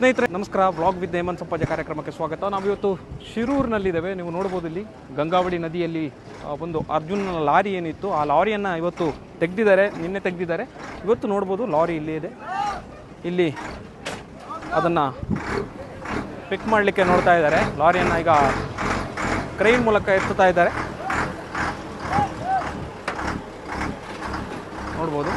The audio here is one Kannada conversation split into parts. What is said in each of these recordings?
ಸ್ನೇಹಿತರೆ, ನಮಸ್ಕಾರ. ಬ್ಲಾಗ್ ವಿತ್ ಹೇಮಂತ್ ಸಂಪಾಜ ಕಾರ್ಯಕ್ರಮಕ್ಕೆ ಸ್ವಾಗತ. ನಾವಿವತ್ತು ಶಿರೂರಿನಲ್ಲಿದ್ದೇವೆ. ನೀವು ನೋಡ್ಬೋದು ಇಲ್ಲಿ ಗಂಗಾವಳಿ ನದಿಯಲ್ಲಿ ಒಂದು ಅರ್ಜುನ ಲಾರಿ ಏನಿತ್ತು, ಆ ಲಾರಿಯನ್ನು ಇವತ್ತು ತೆಗೆದಿದ್ದಾರೆ. ನಿನ್ನೆ ತೆಗೆದಿದ್ದಾರೆ. ಇವತ್ತು ನೋಡ್ಬೋದು ಲಾರಿ ಇಲ್ಲಿ ಇದೆ. ಇಲ್ಲಿ ಅದನ್ನು ಪಿಕ್ ಮಾಡಲಿಕ್ಕೆ ನೋಡ್ತಾ ಇದ್ದಾರೆ. ಲಾರಿಯನ್ನು ಈಗ ಕ್ರೈನ್ ಮೂಲಕ ಎತ್ತುತ್ತಾ ಇದ್ದಾರೆ. ನೋಡ್ಬೋದು.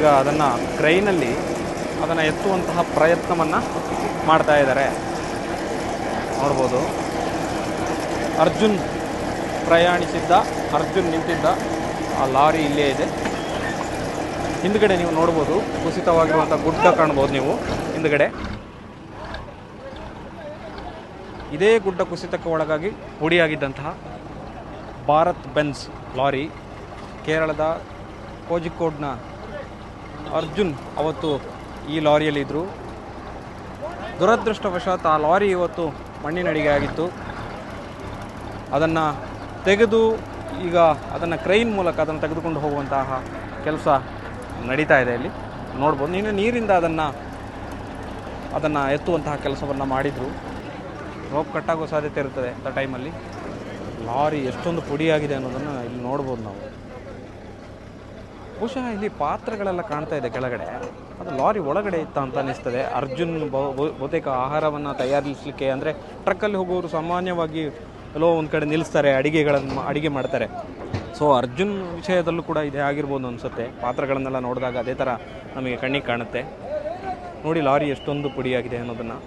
ಈಗ ಅದನ್ನು ಕ್ರೈನಲ್ಲಿ ಅದನ್ನು ಎತ್ತುವಂತಹ ಪ್ರಯತ್ನವನ್ನು ಮಾಡ್ತಾ ಇದ್ದಾರೆ. ನೋಡ್ಬೋದು. ಅರ್ಜುನ್ ಪ್ರಯಾಣಿಸಿದ್ದ, ಅರ್ಜುನ್ ನಿಂತಿದ್ದ, ಆ ಲಾರಿ ಇಲ್ಲೇ ಇದೆ. ಹಿಂದ್ಗಡೆ ನೀವು ನೋಡ್ಬೋದು ಕುಸಿತವಾಗಿರುವಂಥ ಗುಡ್ಡ ಕಾಣ್ಬೋದು ನೀವು ಹಿಂದ್ಗಡೆ. ಇದೇ ಗುಡ್ಡ ಕುಸಿತಕ್ಕೆ ಒಳಗಾಗಿ ಹುಡಿಯಾಗಿದ್ದಂತಹ ಭಾರತ್ ಬೆನ್ಸ್ ಲಾರಿ ಕೇರಳದ ಕೋಜಿಕೋಡ್ನ ಅರ್ಜುನ್ ಅವತ್ತು ಈ ಲಾರಿಯಲ್ಲಿದ್ದರು ದುರದೃಷ್ಟವಶಾತ್ ಆ ಲಾರಿ ಇವತ್ತು ಮಣ್ಣಿನಡಿಗೆ ಆಗಿತ್ತು. ಅದನ್ನು ತೆಗೆದು ಈಗ ಅದನ್ನು ಕ್ರೈನ್ ಮೂಲಕ ಅದನ್ನು ತೆಗೆದುಕೊಂಡು ಹೋಗುವಂತಹ ಕೆಲಸ ನಡೀತಾ ಇದೆ ಇಲ್ಲಿ. ನೋಡ್ಬೋದು. ನೀನು ನೀರಿಂದ ಅದನ್ನು ಅದನ್ನು ಎತ್ತುವಂತಹ ಕೆಲಸವನ್ನು ಮಾಡಿದರು. ರೋಪ್ ಕಟ್ಟಾಗೋ ಸಾಧ್ಯತೆ ಇರ್ತದೆ ಅಂಥ ಟೈಮಲ್ಲಿ ಲಾರಿ ಎಷ್ಟೊಂದು ಪುಡಿಯಾಗಿದೆ ಅನ್ನೋದನ್ನು ಇಲ್ಲಿ ನೋಡ್ಬೋದು ನಾವು. ಬಹುಶಃ ಇಲ್ಲಿ ಪಾತ್ರೆಗಳೆಲ್ಲ ಕಾಣ್ತಾ ಇದೆ ಕೆಳಗಡೆ. ಅದು ಲಾರಿ ಒಳಗಡೆ ಇತ್ತ ಅಂತ ಅನ್ನಿಸ್ತದೆ. ಅರ್ಜುನ್ ಬಹು- ಬಹು- ಬಹುತೇಕ ಆಹಾರವನ್ನು ತಯಾರಿಸಲಿಕ್ಕೆ ಅಂದರೆ ಟ್ರಕ್ಕಲ್ಲಿ ಹೋಗೋರು ಸಾಮಾನ್ಯವಾಗಿ ಎಲ್ಲೋ ಒಂದು ಕಡೆ ನಿಲ್ಲಿಸ್ತಾರೆ ಅಡಿಗೆಗಳನ್ನು ಅಡಿಗೆ ಮಾಡ್ತಾರೆ. ಸೊ ಅರ್ಜುನ್ ವಿಷಯದಲ್ಲೂ ಕೂಡ ಇದೇ ಆಗಿರ್ಬೋದು ಅನಿಸುತ್ತೆ. ಪಾತ್ರಗಳನ್ನೆಲ್ಲ ನೋಡಿದಾಗ ಅದೇ ಥರ ನಮಗೆ ಕಣ್ಣಿಗೆ ಕಾಣುತ್ತೆ. ನೋಡಿ ಲಾರಿ ಎಷ್ಟೊಂದು ಪುಡಿಯಾಗಿದೆ ಅನ್ನೋದನ್ನು.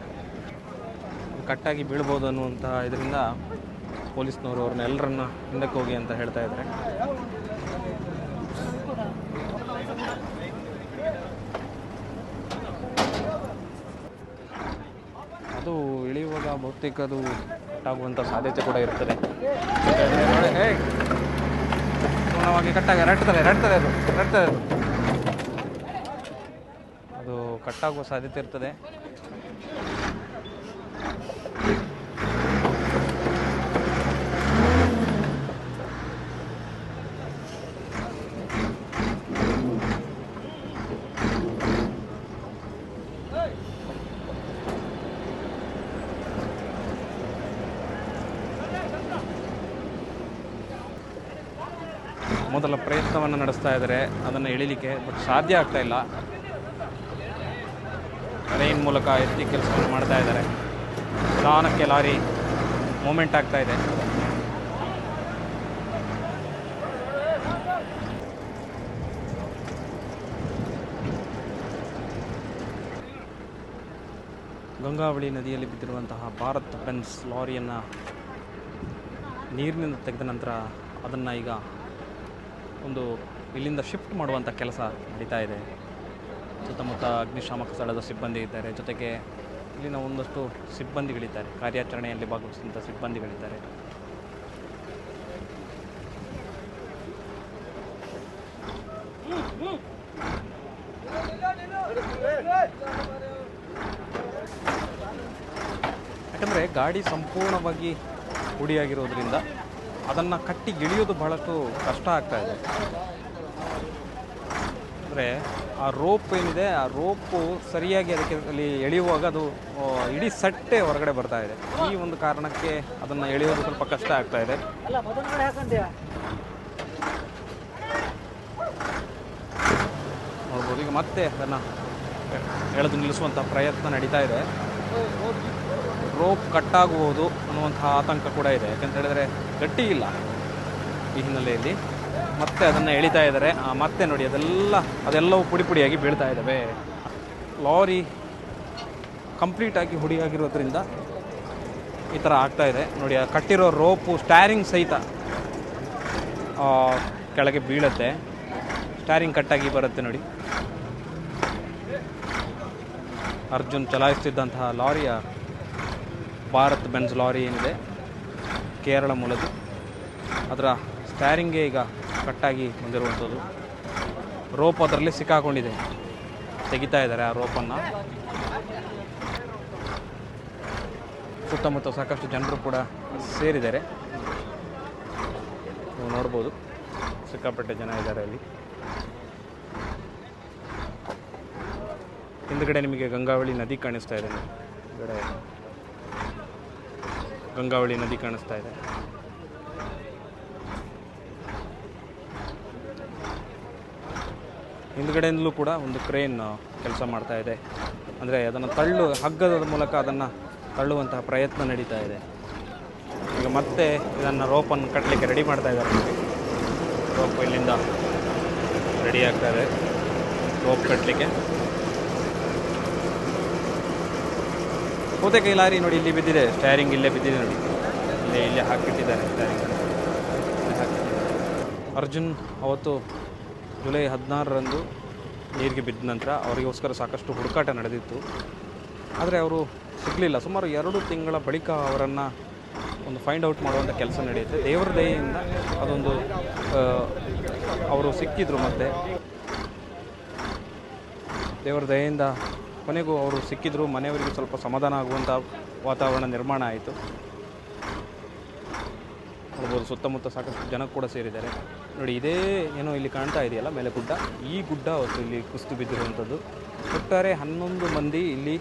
ಕಟ್ಟಾಗಿ ಬೀಳ್ಬೋದು ಅನ್ನುವಂಥ ಇದರಿಂದ ಪೊಲೀಸ್ನವರು ಅವ್ರನ್ನ ಎಲ್ಲರನ್ನ ಹಿಂದಕ್ಕೆ ಹೋಗಿ ಅಂತ ಹೇಳ್ತಾ ಇದ್ದಾರೆ ಅದು ಇಳಿಯುವಾಗ ಬಹುತೇಕ ಅದು ಕಟ್ಟಾಗುವಂಥ ಸಾಧ್ಯತೆ ಕೂಡ ಇರ್ತದೆ. ಪೂರ್ಣವಾಗಿ ಕಟ್ಟಾಗ ರಟ್ತದೆ ರಟ್ತದೆ ಅದು ರಟ್ತದೆ ಅದು. ಅದು ಕಟ್ಟಾಗುವ ಸಾಧ್ಯತೆ ಇರ್ತದೆ. ಮೊದಲ ಪ್ರಯತ್ನವನ್ನು ನಡೆಸ್ತಾ ಇದ್ದಾರೆ ಅದನ್ನು ಎಳಿಲಿಕ್ಕೆ ಬಟ್ ಸಾಧ್ಯ ಆಗ್ತಾ ಇಲ್ಲ. ರೈನ್ ಮೂಲಕ ಎತ್ತಿ ಕೆಲಸವನ್ನು ಮಾಡ್ತಾ ಇದ್ದಾರೆ ನಿಧಾನಕ್ಕೆ ಲಾರಿ ಮೂಮೆಂಟ್ ಆಗ್ತಾ ಇದೆ. ಗಂಗಾವಳಿ ನದಿಯಲ್ಲಿ ಬಿದ್ದಿರುವಂತಹ ಭಾರತ್ ಪೆನ್ಸ್ ಲಾರಿಯನ್ನು ನೀರಿನಿಂದ ತೆಗೆದ ನಂತರ ಅದನ್ನು ಈಗ ಒಂದು ಇಲ್ಲಿಂದ ಶಿಫ್ಟ್ ಮಾಡುವಂಥ ಕೆಲಸ ನಡೀತಾ ಇದೆ. ಸುತ್ತಮುತ್ತ ಅಗ್ನಿಶಾಮಕ ಸ್ಥಳದ ಸಿಬ್ಬಂದಿ ಇದ್ದಾರೆ. ಜೊತೆಗೆ ಇಲ್ಲಿನ ಒಂದಷ್ಟು ಸಿಬ್ಬಂದಿಗಳಿದ್ದಾರೆ. ಕಾರ್ಯಾಚರಣೆಯಲ್ಲಿ ಭಾಗವಹಿಸಿದಂಥ ಸಿಬ್ಬಂದಿಗಳಿದ್ದಾರೆ. ಯಾಕಂದರೆ ಗಾಡಿ ಸಂಪೂರ್ಣವಾಗಿ ಹುಡಿಯಾಗಿರೋದ್ರಿಂದ ಅದನ್ನು ಕಟ್ಟಿ ಇಳಿಯೋದು ಬಹಳಷ್ಟು ಕಷ್ಟ ಆಗ್ತಾ ಇದೆ. ಅಂದರೆ ಆ ರೋಪ್ ಏನಿದೆ ಆ ರೋಪು ಸರಿಯಾಗಿ ಅದಕ್ಕೆ ಅಲ್ಲಿ ಎಳೆಯುವಾಗ ಅದು ಇಡೀ ಸಟ್ಟೆ ಹೊರಗಡೆ ಬರ್ತಾ ಇದೆ. ಈ ಒಂದು ಕಾರಣಕ್ಕೆ ಅದನ್ನು ಎಳೆಯೋದು ಸ್ವಲ್ಪ ಕಷ್ಟ ಆಗ್ತಾ ಇದೆ. ನೋಡ್ಬೋದು. ಈಗ ಮತ್ತೆ ಅದನ್ನು ಎಳೆದು ನಿಲ್ಲಿಸುವಂಥ ಪ್ರಯತ್ನ ನಡೀತಾ ಇದೆ. ರೋಪ್ ಕಟ್ಟಾಗುವುದು ಅನ್ನುವಂತಹ ಆತಂಕ ಕೂಡ ಇದೆ. ಯಾಕಂತ ಹೇಳಿದ್ರೆ ಗಟ್ಟಿ ಇಲ್ಲ ಈ ಹಿನ್ನೆಲೆಯಲ್ಲಿ. ಮತ್ತೆ ಅದನ್ನು ಎಳಿತಾ ಇದ್ದಾರೆ. ಮತ್ತೆ ನೋಡಿ, ಅದೆಲ್ಲ, ಅದೆಲ್ಲವೂ ಪುಡಿ ಪುಡಿಯಾಗಿ ಬೀಳ್ತಾ ಇದ್ದಾವೆ. ಲಾರಿ ಕಂಪ್ಲೀಟಾಗಿ ಹುಡಿಯಾಗಿರೋದ್ರಿಂದ ಈ ಥರ ಆಗ್ತಾ ಇದೆ. ನೋಡಿ, ಆ ಕಟ್ಟಿರೋ ರೋಪು ಸ್ಟ್ಯಾರಿಂಗ್ ಸಹಿತ ಕೆಳಗೆ ಬೀಳುತ್ತೆ. ಸ್ಟ್ಯಾರಿಂಗ್ ಕಟ್ಟಾಗಿ ಬರುತ್ತೆ ನೋಡಿ. ಅರ್ಜುನ್ ಚಲಾಯಿಸ್ತಿದ್ದಂತಹ ಲಾರಿಯ ಭಾರತ್ ಬೆನ್ಸ್ ಲಾರಿ ಏನಿದೆ, ಕೇರಳ ಮೂಲದ್ದು. ಅದರ ಸ್ಟ್ಯಾರಿಂಗೇ ಈಗ ಕಟ್ಟಾಗಿ ಬಂದಿರುವಂಥದ್ದು. ರೋಪ್ ಅದರಲ್ಲಿ ಸಿಕ್ಕಾಕೊಂಡಿದೆ. ತೆಗಿತಾ ಇದ್ದಾರೆ ಆ ರೋಪನ್ನು. ಸುತ್ತಮುತ್ತ ಸಾಕಷ್ಟು ಜನರು ಕೂಡ ಸೇರಿದ್ದಾರೆ. ನೀವು ನೋಡ್ಬೋದು, ಸಿಕ್ಕಾಪಟ್ಟೆ ಜನ ಇದ್ದಾರೆ ಅಲ್ಲಿ. ಹಿಂದ್ಗಡೆ ನಿಮಗೆ ಗಂಗಾವಳಿ ನದಿ ಕಾಣಿಸ್ತಾ ಇದೆ. ನೋಡಿ. ಗಂಗಾವಳಿ ನದಿ ಕಾಣಿಸ್ತಾ ಇದೆ. ಹಿಂದ್ಗಡೆಯಿಂದಲೂ ಕೂಡ ಒಂದು ಕ್ರೇನ್ ಕೆಲಸ ಮಾಡ್ತಾ ಇದೆ. ಅಂದರೆ ಅದನ್ನು ತಳ್ಳು, ಹಗ್ಗದ ಮೂಲಕ ಅದನ್ನು ತಳ್ಳುವಂತಹ ಪ್ರಯತ್ನ ನಡೀತಾ ಇದೆ. ಈಗ ಮತ್ತೆ ಇದನ್ನು ರೋಪನ್ನು ಕಟ್ಟಲಿಕ್ಕೆ ರೆಡಿ ಮಾಡ್ತಾ ಇದ್ದಾರೆ. ರೋಪ್ ಇಲ್ಲಿಂದ ರೆಡಿ ಆಗ್ತಾ ಇದೆ. ರೋಪ್ ಕಟ್ಟಲಿಕ್ಕೆ ಈ ಲಾರಿ ನೋಡಿ ಇಲ್ಲಿ ಬಿದ್ದಿದೆ. ಸ್ಟೈರಿಂಗ್ ಇಲ್ಲೇ ಬಿದ್ದಿದೆ ನೋಡಿ. ಇಲ್ಲೇ ಇಲ್ಲೇ ಹಾಕಿಟ್ಟಿದ್ದಾರೆ ಸ್ಟೈರಿಂಗ್ ಅರ್ಜುನ್ ಅವತ್ತು ಜುಲೈ ಹದಿನಾರರಂದು ನೀರಿಗೆ ಬಿದ್ದ ನಂತರ ಅವರಿಗೋಸ್ಕರ ಸಾಕಷ್ಟು ಹುಡುಕಾಟ ನಡೆದಿತ್ತು. ಆದರೆ ಅವರು ಸಿಗಲಿಲ್ಲ. ಸುಮಾರು ಎರಡು ತಿಂಗಳ ಬಳಿಕ ಅವರನ್ನು ಒಂದು ಫೈಂಡ್ ಔಟ್ ಮಾಡುವಂಥ ಕೆಲಸ ನಡೆಯುತ್ತೆ. ದೇವರ ದಯೆಯಿಂದ ಅದೊಂದು ಅವರು ಸಿಕ್ಕಿದ್ರು ಮತ್ತೆ. ದೇವರ ದಯೆಯಿಂದ ಕೊನೆಗೂ ಅವರು ಸಿಕ್ಕಿದ್ರು, ಮನೆಯವರಿಗೆ ಸ್ವಲ್ಪ ಸಮಾಧಾನ ಆಗುವಂಥ ವಾತಾವರಣ ನಿರ್ಮಾಣ ಆಯಿತು. ನೋಡ್ಬೋದು ಸುತ್ತಮುತ್ತ ಸಾಕಷ್ಟು ಜನ ಕೂಡ ಸೇರಿದ್ದಾರೆ. ನೋಡಿ, ಇದೇ ಏನೋ ಇಲ್ಲಿ ಕಾಣ್ತಾ ಇದೆಯಲ್ಲ ಮೇಲೆ ಗುಡ್ಡ ಈ ಗುಡ್ಡ ಅವತ್ತು ಇಲ್ಲಿ ಕುಸಿದು ಬಿದ್ದಿರುವಂಥದ್ದು. ಒಟ್ಟಾರೆ ಹನ್ನೊಂದು ಮಂದಿ ಇಲ್ಲಿ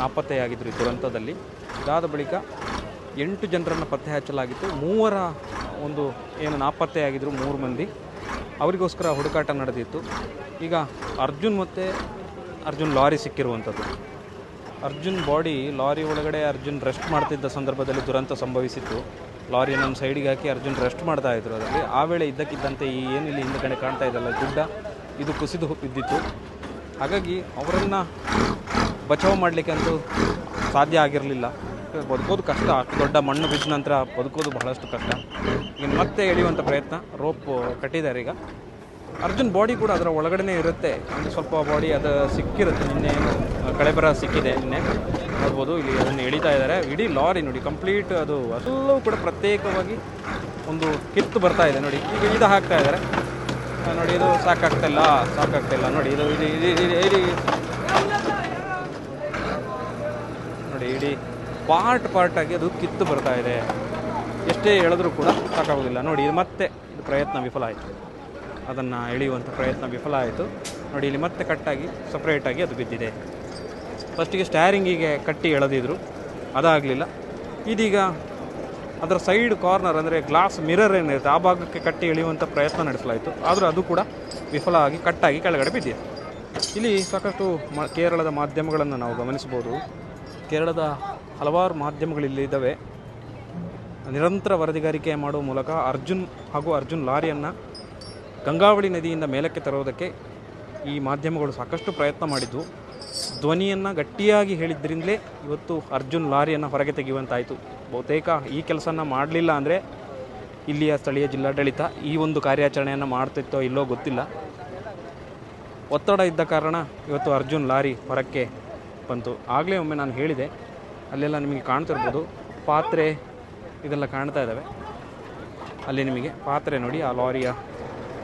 ನಾಪತ್ತೆಯಾಗಿದ್ದರು ಈ ದುರಂತದಲ್ಲಿ. ಇದಾದ ಬಳಿಕ ಎಂಟು ಜನರನ್ನು ಪತ್ತೆ ಹಚ್ಚಲಾಗಿತ್ತು. ಮೂವರ ಒಂದು ಏನು ನಾಪತ್ತೆಯಾಗಿದ್ದರು ಮೂರು ಮಂದಿ. ಅವರಿಗೋಸ್ಕರ ಹುಡುಕಾಟ ನಡೆದಿತ್ತು. ಈಗ ಅರ್ಜುನ್ ಮತ್ತು ಅರ್ಜುನ್ ಲಾರಿ ಸಿಕ್ಕಿರುವಂಥದ್ದು. ಅರ್ಜುನ್ ಬಾಡಿ ಲಾರಿ ಒಳಗಡೆ ಅರ್ಜುನ್ ರೆಸ್ಟ್ ಮಾಡ್ತಿದ್ದ ಸಂದರ್ಭದಲ್ಲಿ ದುರಂತ ಸಂಭವಿಸಿತ್ತು. ಲಾರಿ ನಮ್ಮ ಸೈಡಿಗೆ ಹಾಕಿ ಅರ್ಜುನ್ ರೆಸ್ಟ್ ಮಾಡ್ತಾ ಇದ್ರು ಅದರಲ್ಲಿ. ಆ ವೇಳೆ ಇದ್ದಕ್ಕಿದ್ದಂತೆ ಈ ಏನು ಇಲ್ಲಿ ಹಿಂದ್ಗಡೆ ಕಾಣ್ತಾ ಇದ್ದಲ್ಲ ಗುಡ್ಡ, ಇದು ಕುಸಿದು ಬಿದ್ದಿತ್ತು. ಹಾಗಾಗಿ ಅವರನ್ನು ಬಚಾವ್ ಮಾಡಲಿಕ್ಕೆ ಅಂತೂ ಸಾಧ್ಯ ಆಗಿರಲಿಲ್ಲ. ಬದುಕೋದು ಕಷ್ಟ, ಅಷ್ಟು ದೊಡ್ಡ ಮಣ್ಣು ಬಿದ್ದ ನಂತರ ಬದುಕೋದು ಬಹಳಷ್ಟು ಕಷ್ಟ. ಇನ್ನು ಮತ್ತೆ ಎಳೆಯುವಂಥ ಪ್ರಯತ್ನ ರೋಪ್ ಕಟ್ಟಿದ್ದಾರೆ ಈಗ. ಅರ್ಜುನ್ ಬಾಡಿ ಕೂಡ ಅದರ ಒಳಗಡೆನೇ ಇರುತ್ತೆ. ಒಂದು ಸ್ವಲ್ಪ ಬಾಡಿ ಅದು ಸಿಕ್ಕಿರುತ್ತೆ. ನಿನ್ನೆ ಏನು ಕಳೆಬರ ಸಿಕ್ಕಿದೆ ನಿನ್ನೆ. ನೋಡ್ಬೋದು, ಇಲ್ಲಿ ಅದನ್ನು ಎಳಿತಾ ಇದ್ದಾರೆ ಇಡೀ ಲಾರಿ ನೋಡಿ ಕಂಪ್ಲೀಟ್ ಅದು ಎಲ್ಲವೂ ಕೂಡ ಪ್ರತ್ಯೇಕವಾಗಿ ಒಂದು ಕಿತ್ತು ಬರ್ತಾ ಇದೆ ನೋಡಿ. ಈಗ ಇದು ಹಾಕ್ತಾ ಇದ್ದಾರೆ ನೋಡಿ, ಇದು ಸಾಕಾಗ್ತಿಲ್ಲ ಸಾಕಾಗ್ತಿಲ್ಲ ನೋಡಿ, ಇದು ಇದು ನೋಡಿ, ಇಡೀ ಪಾರ್ಟ್ ಪಾರ್ಟಾಗಿ ಅದು ಕಿತ್ತು ಬರ್ತಾ ಇದೆ. ಎಷ್ಟೇ ಎಳೆದ್ರೂ ಕೂಡ ಸಾಕಾಗೋದಿಲ್ಲ. ನೋಡಿ, ಇದು ಮತ್ತೆ, ಇದು ಪ್ರಯತ್ನ ವಿಫಲ ಆಯಿತು. ಅದನ್ನು ಎಳೆಯುವಂಥ ಪ್ರಯತ್ನ ವಿಫಲ ಆಯಿತು. ನೋಡಿ, ಇಲ್ಲಿ ಮತ್ತೆ ಕಟ್ಟಾಗಿ ಸಪ್ರೇಟಾಗಿ ಅದು ಬಿದ್ದಿದೆ. ಫಸ್ಟಿಗೆ ಸ್ಟ್ಯಾರಿಂಗಿಗೆ ಕಟ್ಟಿ ಎಳೆದಿದ್ರು. ಅದಾಗಲಿಲ್ಲ. ಇದೀಗ ಅದರ ಸೈಡ್ ಕಾರ್ನರ್ ಅಂದರೆ ಗ್ಲಾಸ್ ಮಿರರ್ ಏನಿರುತ್ತೆ, ಆ ಭಾಗಕ್ಕೆ ಕಟ್ಟಿ ಎಳೆಯುವಂಥ ಪ್ರಯತ್ನ ನಡೆಸಲಾಯಿತು. ಆದರೂ ಅದು ಕೂಡ ವಿಫಲ ಆಗಿ ಕಟ್ಟಾಗಿ ಕೆಳಗಡೆ ಬಿದ್ದಿದೆ. ಇಲ್ಲಿ ಸಾಕಷ್ಟು ಮ, ಕೇರಳದ ಮಾಧ್ಯಮಗಳನ್ನು ನಾವು ಗಮನಿಸ್ಬೋದು ಕೇರಳದ ಹಲವಾರು ಮಾಧ್ಯಮಗಳಿಲ್ಲಿದ್ದಾವೆ ನಿರಂತರ ವರದಿಗಾರಿಕೆ ಮಾಡುವ ಮೂಲಕ ಅರ್ಜುನ್ ಹಾಗೂ ಅರ್ಜುನ್ ಲಾರಿಯನ್ನು ಗಂಗಾವಳಿ ನದಿಯಿಂದ ಮೇಲಕ್ಕೆ ತರುವುದಕ್ಕೆ ಈ ಮಾಧ್ಯಮಗಳು ಸಾಕಷ್ಟು ಪ್ರಯತ್ನ ಮಾಡಿದ್ದು. ಧ್ವನಿಯನ್ನು ಗಟ್ಟಿಯಾಗಿ ಹೇಳಿದ್ರಿಂದಲೇ ಇವತ್ತು ಅರ್ಜುನ್ ಲಾರಿಯನ್ನು ಹೊರಗೆ ತೆಗೆಯುವಂತಾಯಿತು. ಬಹುತೇಕ ಈ ಕೆಲಸನ ಮಾಡಲಿಲ್ಲ ಅಂದರೆ ಇಲ್ಲಿಯ ಸ್ಥಳೀಯ ಜಿಲ್ಲಾಡಳಿತ ಈ ಒಂದು ಕಾರ್ಯಾಚರಣೆಯನ್ನು ಮಾಡ್ತಿತ್ತೋ ಇಲ್ಲೋ ಗೊತ್ತಿಲ್ಲ. ಒತ್ತಡ ಇದ್ದ ಕಾರಣ ಇವತ್ತು ಅರ್ಜುನ್ ಲಾರಿ ಹೊರಕ್ಕೆ ಬಂತು. ಆಗಲೇ ಒಮ್ಮೆ ನಾನು ಹೇಳಿದೆ, ಅಲ್ಲೆಲ್ಲ ನಿಮಗೆ ಕಾಣ್ತಿರ್ಬೋದು. ಪಾತ್ರೆ ಇದೆಲ್ಲ ಕಾಣ್ತಾ ಇದ್ದಾವೆ ಅಲ್ಲಿ ನಿಮಗೆ ಪಾತ್ರೆ ನೋಡಿ ಆ ಲಾರಿಯ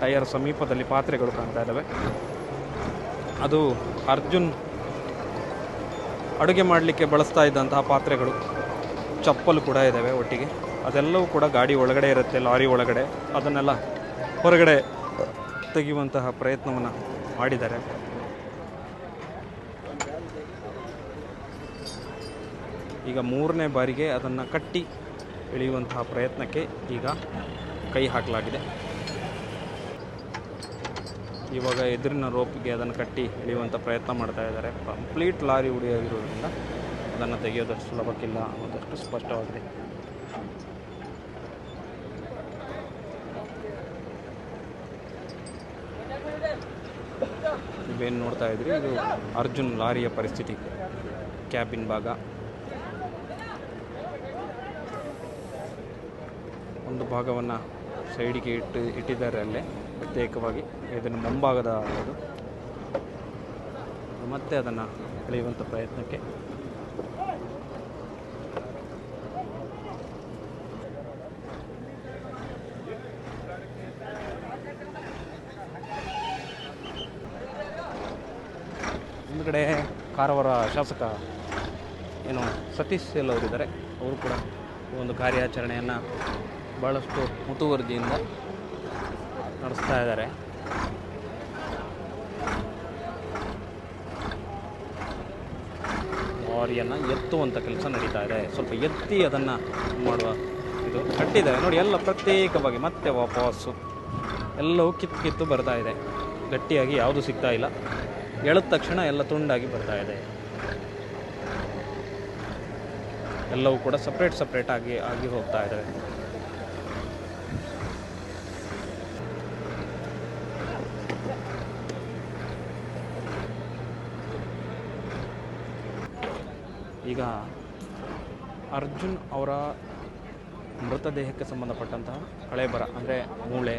ಟೈರ್ ಸಮೀಪದಲ್ಲಿ ಪಾತ್ರೆಗಳು ಕಾಣ್ತಾ ಇದ್ದಾವೆ. ಅದು ಅರ್ಜುನ್ ಅಡುಗೆ ಮಾಡಲಿಕ್ಕೆ ಬಳಸ್ತಾ ಇದ್ದಂತಹ ಪಾತ್ರೆಗಳು. ಚಪ್ಪಲು ಕೂಡ ಇದ್ದಾವೆ ಒಟ್ಟಿಗೆ. ಅದೆಲ್ಲವೂ ಕೂಡ ಗಾಡಿ ಒಳಗಡೆ ಇರುತ್ತೆ, ಲಾರಿ ಒಳಗಡೆ. ಅದನ್ನೆಲ್ಲ ಹೊರಗಡೆ ತೆಗೆಯುವಂತಹ ಪ್ರಯತ್ನವನ್ನು ಮಾಡಿದ್ದಾರೆ. ಈಗ ಮೂರನೇ ಬಾರಿಗೆ ಅದನ್ನು ಕಟ್ಟಿ ಇಳಿಯುವಂತಹ ಪ್ರಯತ್ನಕ್ಕೆ ಈಗ ಕೈ ಹಾಕಲಾಗಿದೆ. ಇವಾಗ ಎದುರಿನ ರೋಪ್ಗೆ ಅದನ್ನು ಕಟ್ಟಿ ಎಳೆಯುವಂಥ ಪ್ರಯತ್ನ ಮಾಡ್ತಾ ಇದ್ದಾರೆ. ಕಂಪ್ಲೀಟ್ ಲಾರಿ ಉಡಿಯಾಗಿರೋದ್ರಿಂದ ಅದನ್ನು ತೆಗೆಯೋದಷ್ಟು ಸುಲಭಕ್ಕಿಲ್ಲ ಅನ್ನೋದಷ್ಟು ಸ್ಪಷ್ಟವಾಗಿದೆ. ನೀವೇನು ನೋಡ್ತಾ ಇದ್ರಿ? ಇದು ಅರ್ಜುನ್ ಲಾರಿಯ ಪರಿಸ್ಥಿತಿ. ಕ್ಯಾಬಿನ್ ಭಾಗ. ಒಂದು ಭಾಗವನ್ನು ಸೈಡಿಗೆ ಇಟ್ಟು ಇಟ್ಟಿದ್ದಾರೆ ಅಲ್ಲೇ. ಪ್ರತ್ಯೇಕವಾಗಿ ಇದನ್ನು ಮುಂಭಾಗದ ಇದು ಮತ್ತೆ ಅದನ್ನು ಎಳೆಯುವಂಥ ಪ್ರಯತ್ನಕ್ಕೆ. ಹಿಂದ್ಗಡೆ ಕಾರವಾರ ಶಾಸಕ ಏನು ಸತೀಶ್ ಸೇಲ್ ಅವರಿದ್ದಾರೆ. ಅವರು ಕೂಡ ಒಂದು ಕಾರ್ಯಾಚರಣೆಯನ್ನು ಭಾಳಷ್ಟು ಮುತುವರ್ಜಿಯಿಂದ ನಡೆಸ್ತಾ ಇದ್ದಾರೆ. ಲಾರಿಯನ್ನು ಎತ್ತುವಂಥ ಕೆಲಸ ನಡೀತಾ ಇದೆ. ಸ್ವಲ್ಪ ಎತ್ತಿ ಅದನ್ನು ಮಾಡುವ ಇದು ಕಟ್ಟಿದ್ದಾರೆ ನೋಡಿ, ಎಲ್ಲ ಪ್ರತ್ಯೇಕವಾಗಿ ಮತ್ತೆ ವಾಪಸ್ಸು. ಎಲ್ಲವೂ ಕಿತ್ತು ಕಿತ್ತು ಬರ್ತಾ ಇದೆ. ಗಟ್ಟಿಯಾಗಿ ಯಾವುದು ಸಿಗ್ತಾ ಇಲ್ಲ. ಎಳೆದ ತಕ್ಷಣ ಎಲ್ಲ ತುಂಡಾಗಿ ಬರ್ತಾ ಇದೆ. ಎಲ್ಲವೂ ಕೂಡ ಸಪ್ರೇಟ್ ಸಪ್ರೇಟ್ ಆಗಿ ಆಗಿ ಹೋಗ್ತಾ ಇದ್ದಾವೆ ಈಗ ಅರ್ಜುನ್ ಅವರ ಮೃತದೇಹಕ್ಕೆ ಸಂಬಂಧಪಟ್ಟಂತಹ ಕಳೆಬರ ಅಂದರೆ ಮೂಳೆ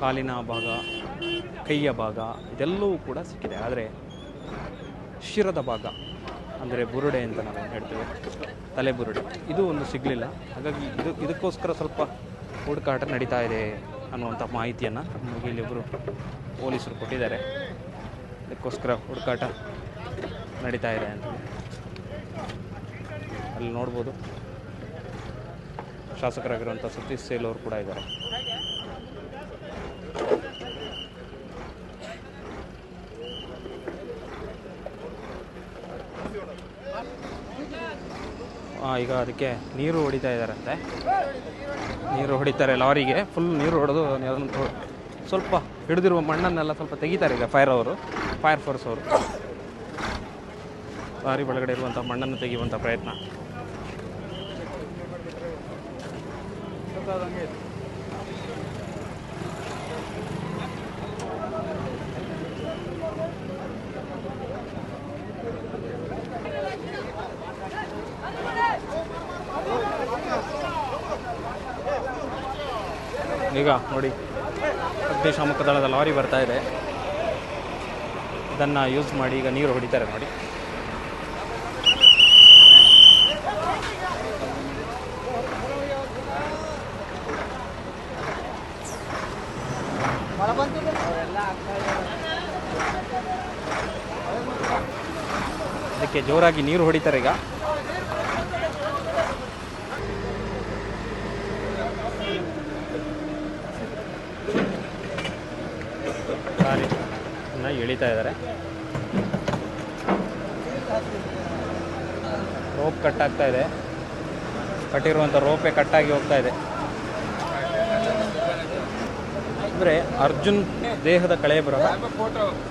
ಕಾಲಿನ ಭಾಗ, ಕೈಯ ಭಾಗ, ಇದೆಲ್ಲವೂ ಕೂಡ ಸಿಕ್ಕಿದೆ. ಆದರೆ ಶಿರದ ಭಾಗ, ಅಂದರೆ ಬುರುಡೆ ಅಂತ ನಾವು ಹೇಳ್ತೇವೆ. ತಲೆ ಬುರುಡೆ ಇದು ಒಂದು ಸಿಗಲಿಲ್ಲ. ಹಾಗಾಗಿ ಇದು, ಇದಕ್ಕೋಸ್ಕರ ಸ್ವಲ್ಪ ಹುಡುಕಾಟ ನಡೀತಾ ಇದೆ ಅನ್ನುವಂಥ ಮಾಹಿತಿಯನ್ನು ನಮಗೆ ಇಲ್ಲಿಬ್ಬರು ಪೊಲೀಸರು ಕೊಟ್ಟಿದ್ದಾರೆ. ಇದಕ್ಕೋಸ್ಕರ ಹುಡುಕಾಟ ನಡೀತಾ ಇದೆ ಅಂತ. ಅಲ್ಲಿ ನೋಡ್ಬೋದು. ಶಾಸಕರಾಗಿರುವಂಥ ಸತೀಶ್ ಸೇಲ್ ಅವರು ಕೂಡ ಇದ್ದಾರೆ. ಈಗ ಅದಕ್ಕೆ ನೀರು ಹೊಡಿತಾ ಇದ್ದಾರಂತೆ. ನೀರು ಹೊಡಿತಾರೆ ಲಾರಿಗೆ. ಫುಲ್ ನೀರು ಹೊಡೆದು ಅದನ್ನು ಸ್ವಲ್ಪ ಹಿಡಿದಿರುವ ಮಣ್ಣನ್ನೆಲ್ಲ ಸ್ವಲ್ಪ ತೆಗಿತಾರೆ ಈಗ ಫೈರ್ ಅವರು. ಫೈರ್ ಫೋರ್ಸ್ ಅವರು. ಲಾರಿ ಒಳಗಡೆ ಇರುವಂಥ ಮಣ್ಣನ್ನು ತೆಗೆಯುವಂಥ ಪ್ರಯತ್ನ. ಈಗ ನೋಡಿ. ಅಗ್ನಿಶಾಮಕ ದಳದ ಲಾರಿ ಬರ್ತಾ ಇದೆ. ಇದನ್ನು ಯೂಸ್ ಮಾಡಿ ಈಗ ನೀರು ಹೊಡಿತಾರೆ ನೋಡಿ. ಅದಕ್ಕೆ ಜೋರಾಗಿ ನೀರು ಹೊಡಿತಾರೆ ಈಗ. ಎಳಿತಾ ಇದ್ದಾರೆ. ರೋಪ್ ಕಟ್ ಆಗ್ತಾ ಇದೆ. ಕಟ್ಟಿರುವಂಥ ರೋಪೆ ಕಟ್ಟಾಗಿ ಹೋಗ್ತಾ ಇದೆ. ಅಂದರೆ ಅರ್ಜುನ್ ದೇಹದ ಕಳೆ ಬರಹ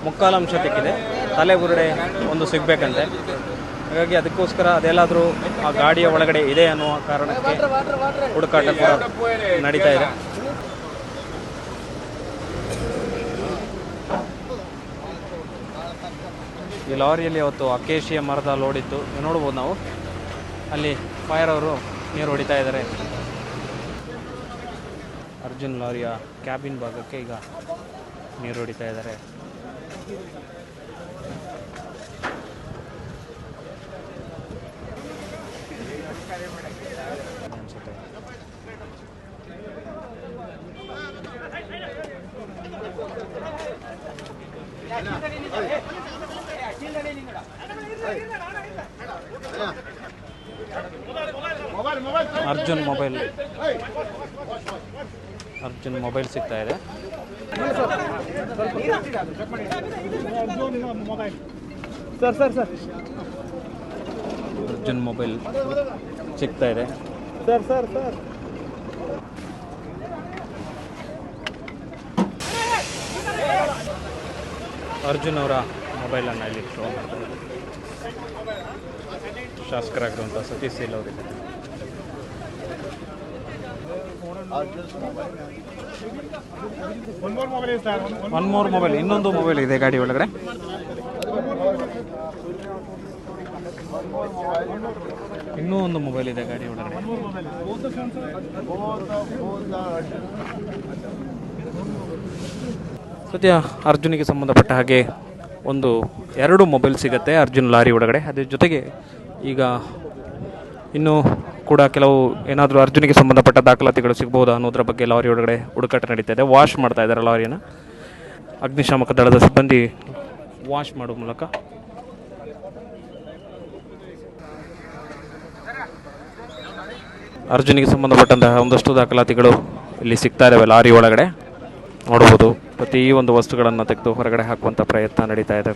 ಮುಕ್ಕಾಲಾಂಶ ತೆಕ್ಕಿದೆ. ತಲೆ ಬುರುಡೆ ಒಂದು ಸಿಗ್ಬೇಕಂತೆ. ಹಾಗಾಗಿ ಅದಕ್ಕೋಸ್ಕರ ಅದೆಲ್ಲಾದರೂ ಆ ಗಾಡಿಯ ಒಳಗಡೆ ಇದೆ ಅನ್ನುವ ಕಾರಣಕ್ಕೆ ಹುಡುಕಾಟ ಕೂಡ ನಡೀತಾ ಇದೆ. ಈ ಲಾರಿಯಲ್ಲಿ ಅವತ್ತು ಅಕೇಶಿಯ ಮರದ ಲೋಡ್ ಇತ್ತು. ನೀವು ನೋಡ್ಬೋದು ನಾವು. ಅಲ್ಲಿ ಫೈರ್ ಅವರು ನೀರು ಹೊಡಿತಾ ಇದ್ದಾರೆ. ಅರ್ಜುನ್ ಲಾರಿಯ ಕ್ಯಾಬಿನ್ ಭಾಗಕ್ಕೆ ಈಗ ನೀರು ಹೊಡಿತಾ ಇದ್ದಾರೆ ಅನ್ಸುತ್ತೆ ಅರ್ಜುನ್ ಮೊಬೈಲ್ ಅರ್ಜುನ್ ಮೊಬೈಲ್ ಸಿಗ್ತಾ ಇದೆ. Sir sir sir. Arjun mobile ಸಿಗ್ತಾ ಇದೆ. Sir sir sir. ಅರ್ಜುನ್ ಅವರ ಮೊಬೈಲನ್ನು ಇಲ್ಲಿ ಶೋ ಮಾಡ್ತಾರೆ ಶಾಸಕರಾಗಿರುವಂಥ ಸತೀಶ್ ಸೇಲ್ ಅವರಿದ್ದಾರೆ ಒನ್ ಮೋರ್ ಮೊಬೈಲ್ ಇನ್ನೊಂದು ಮೊಬೈಲ್ ಇದೆ ಗಾಡಿ ಒಳಗಡೆ. ಇನ್ನೂ ಒಂದು ಮೊಬೈಲ್ ಇದೆ ಗಾಡಿ ಒಳಗಡೆ. ಸದ್ಯ ಅರ್ಜುನಿಗೆ ಸಂಬಂಧಪಟ್ಟ ಹಾಗೆ ಒಂದು ಎರಡು ಮೊಬೈಲ್ ಸಿಗುತ್ತೆ ಅರ್ಜುನ್ ಲಾರಿ ಒಳಗಡೆ. ಅದ್ರ ಜೊತೆಗೆ ಈಗ ಇನ್ನು ಕೂಡ ಕೆಲವು ಏನಾದರೂ ಅರ್ಜುನಿಗೆ ಸಂಬಂಧಪಟ್ಟ ದಾಖಲಾತಿಗಳು ಸಿಗ್ಬೋದಾ ಅನ್ನೋದ್ರ ಬಗ್ಗೆ ಲಾರಿ ಒಳಗಡೆ ಹುಡುಕಾಟ ನಡೀತಾ ಇದೆ. ವಾಶ್ ಮಾಡ್ತಾ ಇದ್ದಾರೆ ಲಾರಿಯನ್ನು ಅಗ್ನಿಶಾಮಕ ದಳದ ಸಿಬ್ಬಂದಿ ವಾಶ್ ಮಾಡುವ ಮೂಲಕ. ಅರ್ಜುನಿಗೆ ಸಂಬಂಧಪಟ್ಟಂತಹ ಒಂದಷ್ಟು ದಾಖಲಾತಿಗಳು ಇಲ್ಲಿ ಸಿಗ್ತಾ ಇದ್ದಾವೆ ಲಾರಿ ಒಳಗಡೆ ನೋಡ್ಬೋದು ಒಂದು ವಸ್ತುಗಳನ್ನು ತೆಗೆದು ಹೊರಗಡೆ ಹಾಕುವಂತ ಪ್ರಯತ್ನ ನಡೀತಾ ಇದೆ.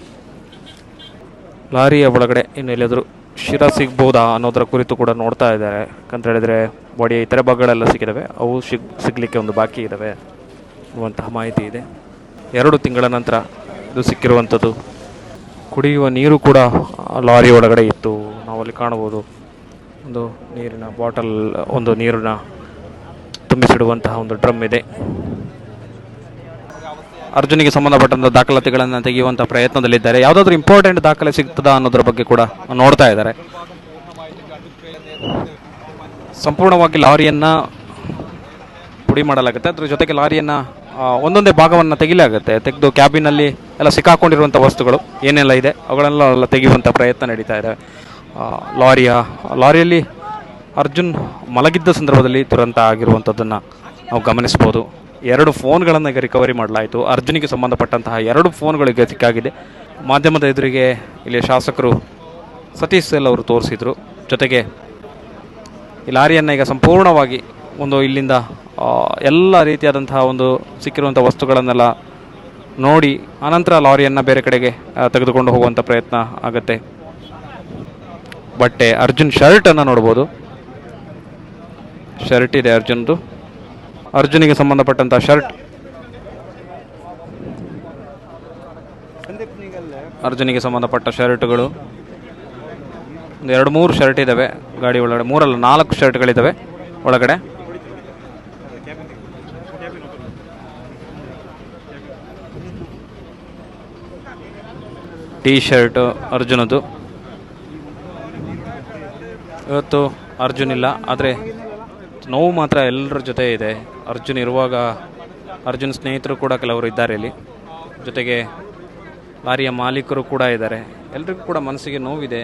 ಲಾರಿಯ ಒಳಗಡೆ ಇನ್ನೆಲ್ಲಾದರೂ ಶಿರ ಸಿಗ್ಬೋದಾ ಅನ್ನೋದರ ಕುರಿತು ಕೂಡ ನೋಡ್ತಾ ಇದ್ದಾರೆ. ಯಾಕಂತ ಹೇಳಿದರೆ ಬಾಡಿಯ ಇತರೆ ಭಾಗಗಳೆಲ್ಲ ಸಿಗಿದವೆ ಅವು ಸಿಗ್, ಸಿಗಲಿಕ್ಕೆ ಒಂದು ಬಾಕಿ ಇದ್ದಾವೆ ಅನ್ನುವಂತಹ ಮಾಹಿತಿ ಇದೆ. ಎರಡು ತಿಂಗಳ ನಂತರ ಇದು ಸಿಕ್ಕಿರುವಂಥದ್ದು. ಕುಡಿಯುವ ನೀರು ಕೂಡ ಲಾರಿ ಒಳಗಡೆ ಇತ್ತು. ನಾವಲ್ಲಿ ಕಾಣಬಹುದು. ಒಂದು ನೀರಿನ ಬಾಟಲ್, ಒಂದು ನೀರನ್ನ ತುಂಬಿಸಿಡುವಂತಹ ಒಂದು ಡ್ರಮ್ ಇದೆ. ಅರ್ಜುನಿಗೆ ಸಂಬಂಧಪಟ್ಟಂತಹ ದಾಖಲಾತಿಗಳನ್ನು ತೆಗೆಯುವಂಥ ಪ್ರಯತ್ನದಲ್ಲಿದ್ದಾರೆ. ಯಾವುದಾದ್ರೂ ಇಂಪಾರ್ಟೆಂಟ್ ದಾಖಲೆ ಸಿಗ್ತದಾ ಅನ್ನೋದ್ರ ಬಗ್ಗೆ ಕೂಡ ನೋಡ್ತಾ ಇದ್ದಾರೆ. ಸಂಪೂರ್ಣವಾಗಿ ಲಾರಿಯನ್ನ ಪುಡಿ ಮಾಡಲಾಗುತ್ತೆ. ಅದ್ರ ಜೊತೆಗೆ ಲಾರಿಯನ್ನ ಒಂದೊಂದೇ ಭಾಗವನ್ನು ತೆಗಿಲಾಗುತ್ತೆ. ತೆಗೆದು ಕ್ಯಾಬಿನಲ್ಲಿ ಎಲ್ಲ ಸಿಕ್ಕಾಕೊಂಡಿರುವಂಥ ವಸ್ತುಗಳು, ಏನೆಲ್ಲ ಇದೆ, ಅವುಗಳೆಲ್ಲ ಎಲ್ಲ ತೆಗೆಯುವಂಥ ಪ್ರಯತ್ನ ನಡೀತಾ ಇದೆ. ಲಾರಿಯ, ಲಾರಿಯಲ್ಲಿ ಅರ್ಜುನ್ ಮಲಗಿದ್ದ ಸಂದರ್ಭದಲ್ಲಿ ದುರಂತ ಆಗಿರುವಂಥದ್ದನ್ನು ನಾವು ಗಮನಿಸ್ಬೋದು ಎರಡು ಫೋನ್ಗಳನ್ನು ಈಗ ರಿಕವರಿ ಮಾಡಲಾಯಿತು. ಅರ್ಜುನಿಗೆ ಸಂಬಂಧಪಟ್ಟಂತಹ ಎರಡು ಫೋನ್ಗಳಿಗೆ ಸಿಕ್ಕಾಗಿದೆ. ಮಾಧ್ಯಮದ ಎದುರಿಗೆ ಇಲ್ಲಿ ಶಾಸಕರು ಸತೀಶ್ ಸೆಲ್ ಅವರು ತೋರಿಸಿದರು. ಜೊತೆಗೆ ಈ ಲಾರಿಯನ್ನು ಈಗ ಸಂಪೂರ್ಣವಾಗಿ ಒಂದು ಇಲ್ಲಿಂದ ಎಲ್ಲ ರೀತಿಯಾದಂತಹ ಒಂದು ಸಿಕ್ಕಿರುವಂಥ ವಸ್ತುಗಳನ್ನೆಲ್ಲ ನೋಡಿ ಆನಂತರ ಲಾರಿಯನ್ನು ಬೇರೆ ಕಡೆಗೆ ತೆಗೆದುಕೊಂಡು ಹೋಗುವಂಥ ಪ್ರಯತ್ನ ಆಗುತ್ತೆ. ಬಟ್ಟೆ, ಅರ್ಜುನ್ ಶರ್ಟನ್ನು ನೋಡ್ಬೋದು. ಶರ್ಟ್ ಇದೆ ಅರ್ಜುನ್ದು. ಅರ್ಜುನಿಗೆ ಸಂಬಂಧಪಟ್ಟಂಥ ಶರ್ಟ್. ಅರ್ಜುನಿಗೆ ಸಂಬಂಧಪಟ್ಟ ಶರ್ಟ್ಗಳು. ಒಂದು ಎರಡು ಮೂರು ಶರ್ಟ್ ಇದ್ದಾವೆ ಗಾಡಿ ಒಳಗಡೆ. ಮೂರಲ್ಲ, ನಾಲ್ಕು ಶರ್ಟ್ಗಳಿದ್ದಾವೆ ಒಳಗಡೆ. ಟೀ ಶರ್ಟ್ ಅರ್ಜುನದು ಇವತ್ತು ಅರ್ಜುನ್ ಇಲ್ಲ, ಆದರೆ ನೋವು ಮಾತ್ರ ಎಲ್ಲರ ಜೊತೆ ಇದೆ. ಅರ್ಜುನ್ ಇರುವಾಗ ಅರ್ಜುನ್ ಸ್ನೇಹಿತರು ಕೂಡ ಕೆಲವರು ಇದ್ದಾರೆ ಇಲ್ಲಿ. ಜೊತೆಗೆ ಲಾರಿಯ ಮಾಲೀಕರು ಕೂಡ ಇದ್ದಾರೆ. ಎಲ್ರಿಗೂ ಕೂಡ ಮನಸ್ಸಿಗೆ ನೋವಿದೆ.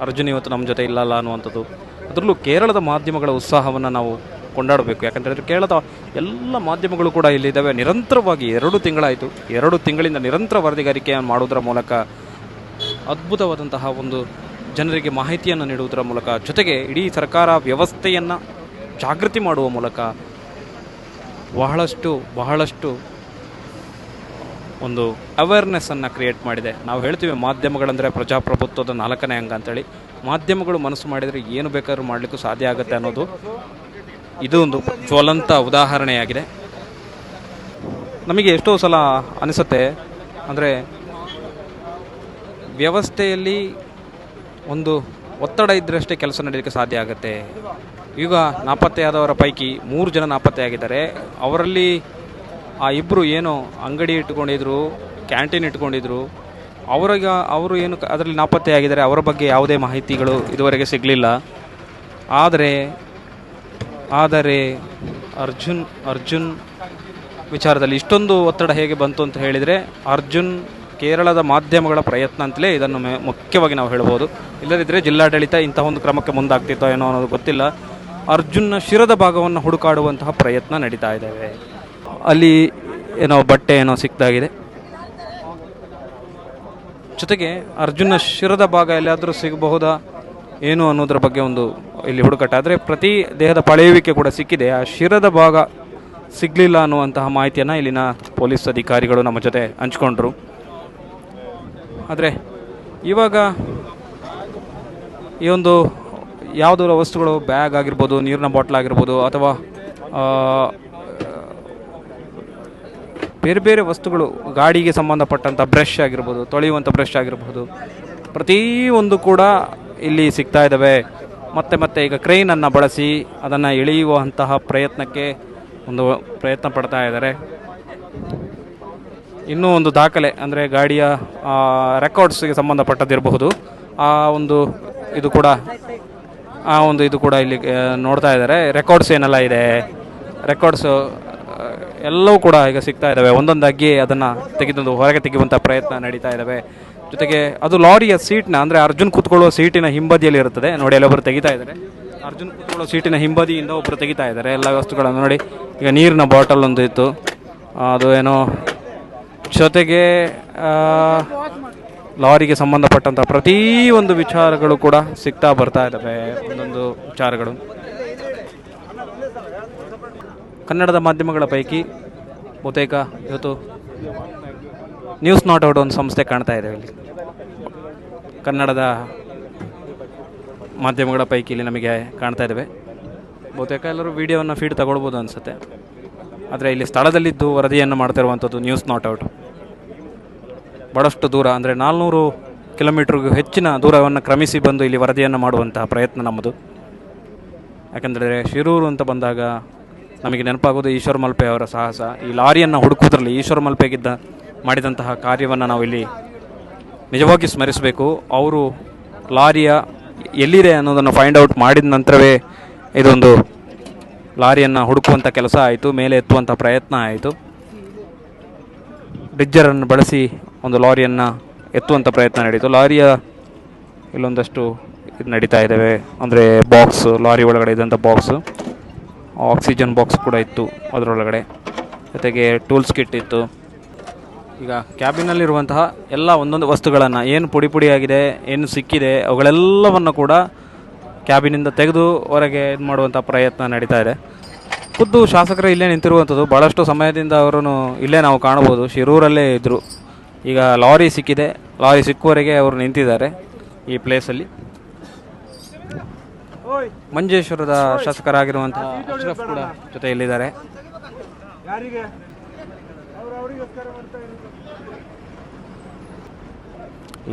ಅರ್ಜುನ್ ಇವತ್ತು ನಮ್ಮ ಜೊತೆ ಇಲ್ಲಲ್ಲ ಅನ್ನುವಂಥದ್ದು. ಅದರಲ್ಲೂ ಕೇರಳದ ಮಾಧ್ಯಮಗಳ ಉತ್ಸಾಹವನ್ನು ನಾವು ಕೊಂಡಾಡಬೇಕು. ಯಾಕಂತೇಳಿದ್ರೆ ಕೇರಳದ ಎಲ್ಲ ಮಾಧ್ಯಮಗಳು ಕೂಡ ಇಲ್ಲಿದ್ದಾವೆ. ನಿರಂತರವಾಗಿ ಎರಡು ತಿಂಗಳಾಯಿತು. ಎರಡು ತಿಂಗಳಿಂದ ನಿರಂತರ ವರದಿಗಾರಿಕೆಯನ್ನು ಮಾಡುವುದರ ಮೂಲಕ ಅದ್ಭುತವಾದಂತಹ ಒಂದು ಜನರಿಗೆ ಮಾಹಿತಿಯನ್ನು ನೀಡುವುದರ ಮೂಲಕ ಜೊತೆಗೆ ಇಡೀ ಸರ್ಕಾರ ವ್ಯವಸ್ಥೆಯನ್ನು ಜಾಗೃತಿ ಮಾಡುವ ಮೂಲಕ ಬಹಳಷ್ಟು ಬಹಳಷ್ಟು ಒಂದು ಅವೇರ್ನೆಸ್ಸನ್ನು ಕ್ರಿಯೇಟ್ ಮಾಡಿದೆ. ನಾವು ಹೇಳ್ತೀವಿ ಮಾಧ್ಯಮಗಳಂದರೆ ಪ್ರಜಾಪ್ರಭುತ್ವದ ನಾಲ್ಕನೇ ಅಂಗ ಅಂತೇಳಿ. ಮಾಧ್ಯಮಗಳು ಮನಸ್ಸು ಮಾಡಿದರೆ ಏನು ಬೇಕಾದ್ರೂ ಮಾಡಲಿಕ್ಕೂ ಸಾಧ್ಯ ಆಗುತ್ತೆ ಅನ್ನೋದು ಇದು ಒಂದು ಜ್ವಲಂತ ಉದಾಹರಣೆಯಾಗಿದೆ. ನಮಗೆ ಎಷ್ಟೋ ಸಲ ಅನಿಸುತ್ತೆ ಅಂದರೆ ವ್ಯವಸ್ಥೆಯಲ್ಲಿ ಒಂದು ಒತ್ತಡ ಇದ್ದರಷ್ಟೇ ಕೆಲಸ ನಡೀಲಿಕ್ಕೆ ಸಾಧ್ಯ ಆಗುತ್ತೆ. ಈಗ ನಾಪತ್ತೆಯಾದವರ ಪೈಕಿ ಮೂರು ಜನ ನಾಪತ್ತೆಯಾಗಿದ್ದಾರೆ. ಅವರಲ್ಲಿ ಆ ಇಬ್ಬರು ಏನು ಅಂಗಡಿ ಇಟ್ಕೊಂಡಿದ್ರು ಕ್ಯಾಂಟೀನ್ ಇಟ್ಕೊಂಡಿದ್ರು ಅವರಿಗೆ ಅವರು ಏನು ಅದರಲ್ಲಿ ನಾಪತ್ತೆಯಾಗಿದ್ದಾರೆ. ಅವರ ಬಗ್ಗೆ ಯಾವುದೇ ಮಾಹಿತಿಗಳು ಇದುವರೆಗೆ ಸಿಗಲಿಲ್ಲ. ಆದರೆ ಆದರೆ ಅರ್ಜುನ್ ಅರ್ಜುನ್ ವಿಚಾರದಲ್ಲಿ ಇಷ್ಟೊಂದು ಒತ್ತಡ ಹೇಗೆ ಬಂತು ಅಂತ ಹೇಳಿದರೆ, ಅರ್ಜುನ್ ಕೇರಳದ ಮಾಧ್ಯಮಗಳ ಪ್ರಯತ್ನ ಅಂತಲೇ ಇದನ್ನು ಮುಖ್ಯವಾಗಿ ನಾವು ಹೇಳ್ಬೋದು. ಇಲ್ಲದಿದ್ದರೆ ಜಿಲ್ಲಾಡಳಿತ ಇಂತಹ ಒಂದು ಕ್ರಮಕ್ಕೆ ಮುಂದಾಗ್ತಿತ್ತೋ ಏನೋ ಅನ್ನೋದು ಗೊತ್ತಿಲ್ಲ. ಅರ್ಜುನ್ನ ಶಿರದ ಭಾಗವನ್ನು ಹುಡುಕಾಡುವಂತಹ ಪ್ರಯತ್ನ ನಡೀತಾ ಇದ್ದಾವೆ ಅಲ್ಲಿ ಏನೋ ಬಟ್ಟೆ ಏನೋ ಸಿಕ್ತಾಗಿದೆ ಜೊತೆಗೆ ಅರ್ಜುನ ಶಿರದ ಭಾಗ ಎಲ್ಲಾದರೂ ಸಿಗಬಹುದಾ, ಏನು ಅನ್ನೋದ್ರ ಬಗ್ಗೆ ಒಂದು ಇಲ್ಲಿ ಹುಡುಕಾಟ ಆದರೆ ಪ್ರತಿ ದೇಹದ ಪಳೆಯುವಿಕೆ ಕೂಡ ಸಿಕ್ಕಿದೆ. ಆ ಶಿರದ ಭಾಗ ಸಿಗಲಿಲ್ಲ ಅನ್ನುವಂತಹ ಮಾಹಿತಿಯನ್ನು ಇಲ್ಲಿನ ಪೊಲೀಸ್ ಅಧಿಕಾರಿಗಳು ನಮ್ಮ ಜೊತೆ ಹಂಚ್ಕೊಂಡ್ರು. ಆದರೆ ಇವಾಗ ಈ ಒಂದು ಯಾವುದೋ ವಸ್ತುಗಳು ಬ್ಯಾಗ್ ಆಗಿರ್ಬೋದು, ನೀರಿನ ಬಾಟ್ಲ್ ಆಗಿರ್ಬೋದು ಅಥವಾ ಬೇರೆ ಬೇರೆ ವಸ್ತುಗಳು ಗಾಡಿಗೆ ಸಂಬಂಧಪಟ್ಟಂಥ ಬ್ರಷ್ ಆಗಿರ್ಬೋದು ತೊಳೆಯುವಂಥ ಬ್ರಷ್ ಆಗಿರ್ಬೋದು ಪ್ರತಿಯೊಂದು ಕೂಡ ಇಲ್ಲಿ ಸಿಗ್ತಾ ಇದ್ದಾವೆ ಮತ್ತೆ ಮತ್ತೆ ಈಗ ಕ್ರೈನನ್ನು ಬಳಸಿ ಅದನ್ನು ಎಳೆಯುವಂತಹ ಪ್ರಯತ್ನಕ್ಕೆ ಒಂದು ಪ್ರಯತ್ನ ಪಡ್ತಾ ಇದ್ದಾರೆ ಇನ್ನೂ ಒಂದು ದಾಖಲೆ, ಅಂದರೆ ಗಾಡಿಯ ರೆಕಾರ್ಡ್ಸ್ಗೆ ಸಂಬಂಧಪಟ್ಟದ್ದಿರಬಹುದು. ಆ ಒಂದು ಇದು ಕೂಡ ಆ ಒಂದು ಇದು ಕೂಡ ಇಲ್ಲಿ ನೋಡ್ತಾ ಇದ್ದಾರೆ. ರೆಕಾರ್ಡ್ಸ್ ಏನೆಲ್ಲ ಇದೆ? ರೆಕಾರ್ಡ್ಸು ಎಲ್ಲವೂ ಕೂಡ ಈಗ ಸಿಗ್ತಾ ಇದ್ದಾವೆ ಒಂದೊಂದಾಗಿ ಅದನ್ನು ತೆಗೆದು ಹೊರಗೆ ತೆಗೆಯುವಂಥ ಪ್ರಯತ್ನ ನಡೀತಾ ಇದ್ದಾವೆ ಜೊತೆಗೆ ಅದು ಲಾರಿಯ ಸೀಟ್ನ ಅಂದರೆ ಅರ್ಜುನ್ ಕೂತ್ಕೊಳ್ಳುವ ಸೀಟಿನ ಹಿಂಬದಿಯಲ್ಲಿ ಇರುತ್ತದೆ. ನೋಡಿ ಎಲ್ಲೊಬ್ಬರು ತೆಗಿತಾ ಇದ್ದಾರೆ. ಅರ್ಜುನ್ ಕೂತ್ಕೊಳ್ಳೋ ಸೀಟಿನ ಹಿಂಬದಿಯಿಂದ ಒಬ್ಬರು ತೆಗಿತಾ ಇದ್ದಾರೆ. ಎಲ್ಲ ವಸ್ತುಗಳನ್ನು ನೋಡಿ. ಈಗ ನೀರಿನ ಬಾಟಲ್ ಒಂದು ಇತ್ತು. ಅದು ಏನೋ, ಜೊತೆಗೆ ಲಾರಿಗೆ ಸಂಬಂಧಪಟ್ಟಂಥ ಒಂದು ವಿಚಾರಗಳು ಕೂಡ ಸಿಗ್ತಾ ಬರ್ತಾ ಇದ್ದಾವೆ ಒಂದೊಂದು ವಿಚಾರಗಳು. ಕನ್ನಡದ ಮಾಧ್ಯಮಗಳ ಪೈಕಿ ಬಹುತೇಕ ಇವತ್ತು ನ್ಯೂಸ್ ನಾಟ್ ಔಟ್ ಒಂದು ಸಂಸ್ಥೆ ಕಾಣ್ತಾ ಇದೆ ಇಲ್ಲಿ. ಕನ್ನಡದ ಮಾಧ್ಯಮಗಳ ಪೈಕಿ ಇಲ್ಲಿ ನಮಗೆ ಕಾಣ್ತಾ ಇದ್ದಾವೆ ಬಹುತೇಕ ಎಲ್ಲರೂ ವಿಡಿಯೋವನ್ನು ಫೀಡ್ ತಗೊಳ್ಬೋದು ಅನಿಸುತ್ತೆ. ಆದರೆ ಇಲ್ಲಿ ಸ್ಥಳದಲ್ಲಿದ್ದು ವರದಿಯನ್ನು ಮಾಡ್ತಿರುವಂಥದ್ದು ನ್ಯೂಸ್ ನಾಟ್ ಔಟ್. ಭಾಳಷ್ಟು ದೂರ, ಅಂದರೆ ನಾಲ್ನೂರು ಕಿಲೋಮೀಟ್ರಿಗೂ ಹೆಚ್ಚಿನ ದೂರವನ್ನು ಕ್ರಮಿಸಿ ಬಂದು ಇಲ್ಲಿ ವರದಿಯನ್ನು ಮಾಡುವಂತಹ ಪ್ರಯತ್ನ ನಮ್ಮದು. ಯಾಕೆಂದರೆ ಶಿರೂರು ಅಂತ ಬಂದಾಗ ನಮಗೆ ನೆನಪಾಗೋದು ಈಶ್ವರ ಮಲ್ಪೆ ಅವರ ಸಾಹಸ. ಈ ಲಾರಿಯನ್ನು ಹುಡುಕುವುದರಲ್ಲಿ ಈಶ್ವರ ಮಲ್ಪೆಗಿದ್ದ ಮಾಡಿದಂತಹ ಕಾರ್ಯವನ್ನು ನಾವು ಇಲ್ಲಿ ನಿಜವಾಗಿ ಸ್ಮರಿಸಬೇಕು. ಅವರು ಲಾರಿಯ ಎಲ್ಲಿದೆ ಅನ್ನೋದನ್ನು ಫೈಂಡ್ ಔಟ್ ಮಾಡಿದ ನಂತರವೇ ಇದೊಂದು ಲಾರಿಯನ್ನು ಹುಡುಕುವಂಥ ಕೆಲಸ ಆಯಿತು, ಮೇಲೆ ಎತ್ತುವಂಥ ಪ್ರಯತ್ನ ಆಯಿತು. ಡಿಜ್ಜರನ್ನು ಬಳಸಿ ಒಂದು ಲಾರಿಯನ್ನು ಎತ್ತುವಂಥ ಪ್ರಯತ್ನ ನಡೀತು. ಲಾರಿಯ ಇಲ್ಲೊಂದಷ್ಟು ಇದು ನಡೀತಾ ಇದ್ದಾವೆ ಅಂದರೆ ಬಾಕ್ಸ್ ಲಾರಿ ಒಳಗಡೆ ಇದ್ದಂಥ ಬಾಕ್ಸು ಆಕ್ಸಿಜನ್ ಬಾಕ್ಸ್ ಕೂಡ ಇತ್ತು ಅದರೊಳಗಡೆ. ಜೊತೆಗೆ ಟೂಲ್ಸ್ ಕಿಟ್ ಇತ್ತು. ಈಗ ಕ್ಯಾಬಿನಲ್ಲಿರುವಂತಹ ಎಲ್ಲ ಒಂದೊಂದು ವಸ್ತುಗಳನ್ನು ಏನು ಪುಡಿ ಪುಡಿಯಾಗಿದೆ, ಏನು ಸಿಕ್ಕಿದೆ, ಅವುಗಳೆಲ್ಲವನ್ನು ಕೂಡ ಕ್ಯಾಬಿನಿಂದ ತೆಗೆದು ಹೊರಗೆ ಇದು ಮಾಡುವಂಥ ಪ್ರಯತ್ನ ನಡೀತಾ ಇದೆ. ಖುದ್ದು ಶಾಸಕರು ಇಲ್ಲೇ ನಿಂತಿರುವಂಥದ್ದು ಭಾಳಷ್ಟು ಸಮಯದಿಂದ ಅವರನ್ನು ಇಲ್ಲೇ ನಾವು ಕಾಣಬಹುದು. ಶಿರೂರಲ್ಲೇ ಇದ್ದರು ಈಗ ಲಾರಿ ಸಿಕ್ಕಿದೆ. ಲಾರಿ ಸಿಕ್ಕುವರೆಗೆ ಅವರು ನಿಂತಿದ್ದಾರೆ ಈ ಪ್ಲೇಸಲ್ಲಿ ಮಂಜೇಶ್ವರದ ಶಾಸಕರಾಗಿರುವಂತಹ ಅಶ್ರಫ್ ಕೂಡ ಜೊತೆಯಲ್ಲಿದ್ದಾರೆ.